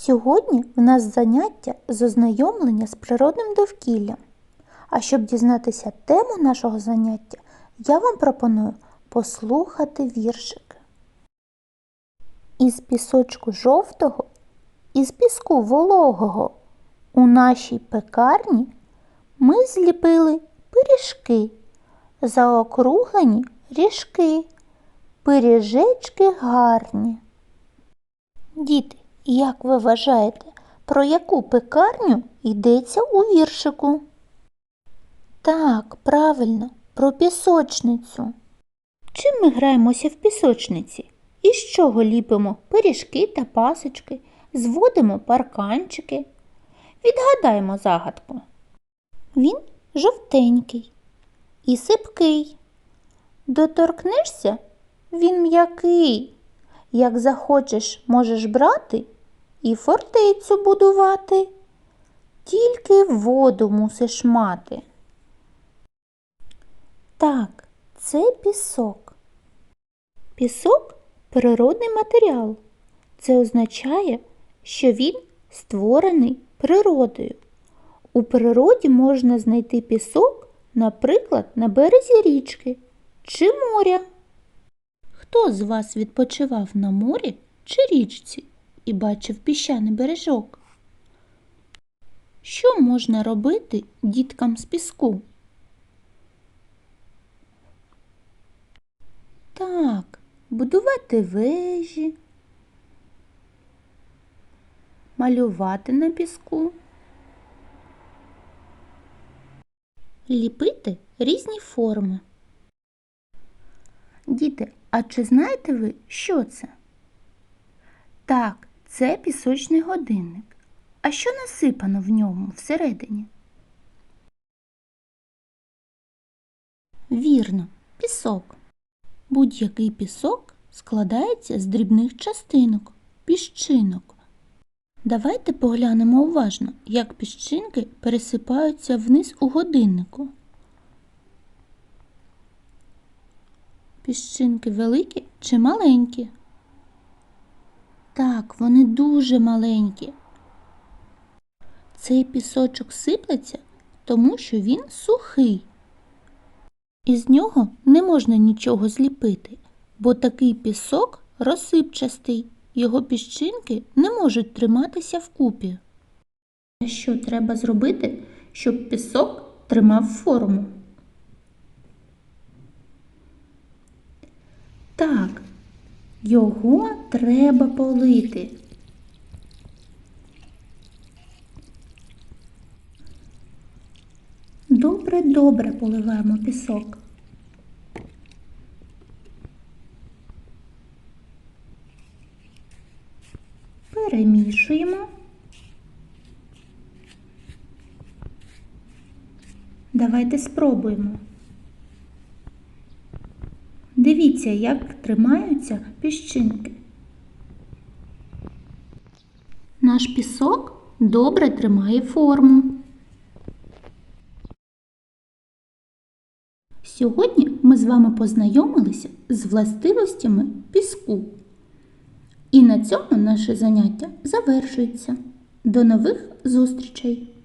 Сьогодні в нас заняття з ознайомлення з природним довкіллям. А щоб дізнатися тему нашого заняття, я вам пропоную послухати віршик. Із пісочку жовтого, із піску вологого у нашій пекарні ми зліпили пиріжки, заокруглені ріжки, пиріжечки гарні. Діти, як ви вважаєте, про яку пекарню йдеться у віршику? Так, правильно, про пісочницю. Чим ми граємося в пісочниці? Із чого ліпимо пиріжки та пасочки, зводимо парканчики? Відгадаємо загадку. Він жовтенький і сипкий. Доторкнешся, він м'який. Як захочеш, можеш брати і фортецю будувати. Тільки воду мусиш мати. Так, це пісок. Пісок природний матеріал. Це означає, що він створений природою. У природі можна знайти пісок, наприклад, на березі річки чи моря. Хто з вас відпочивав на морі чи річці і бачив піщаний бережок? Що можна робити діткам з піску? Так, будувати вежі, малювати на піску, ліпити різні форми. Діти, а чи знаєте ви, що це? Так, це пісочний годинник. А що насипано в ньому всередині? Вірно, пісок. Будь-який пісок складається з дрібних частинок, піщинок. Давайте поглянемо уважно, як піщинки пересипаються вниз у годиннику. Піщинки великі чи маленькі? Так, вони дуже маленькі. Цей пісочок сиплеться, тому що він сухий. Із нього не можна нічого зліпити, бо такий пісок розсипчастий, його піщинки не можуть триматися вкупі. Що треба зробити, щоб пісок тримав форму? Так, його треба полити. Добре, добре поливаємо пісок. Перемішуємо. Давайте спробуємо. Дивіться, як тримаються піщинки. Наш пісок добре тримає форму. Сьогодні ми з вами познайомилися з властивостями піску. І на цьому наше заняття завершується. До нових зустрічей!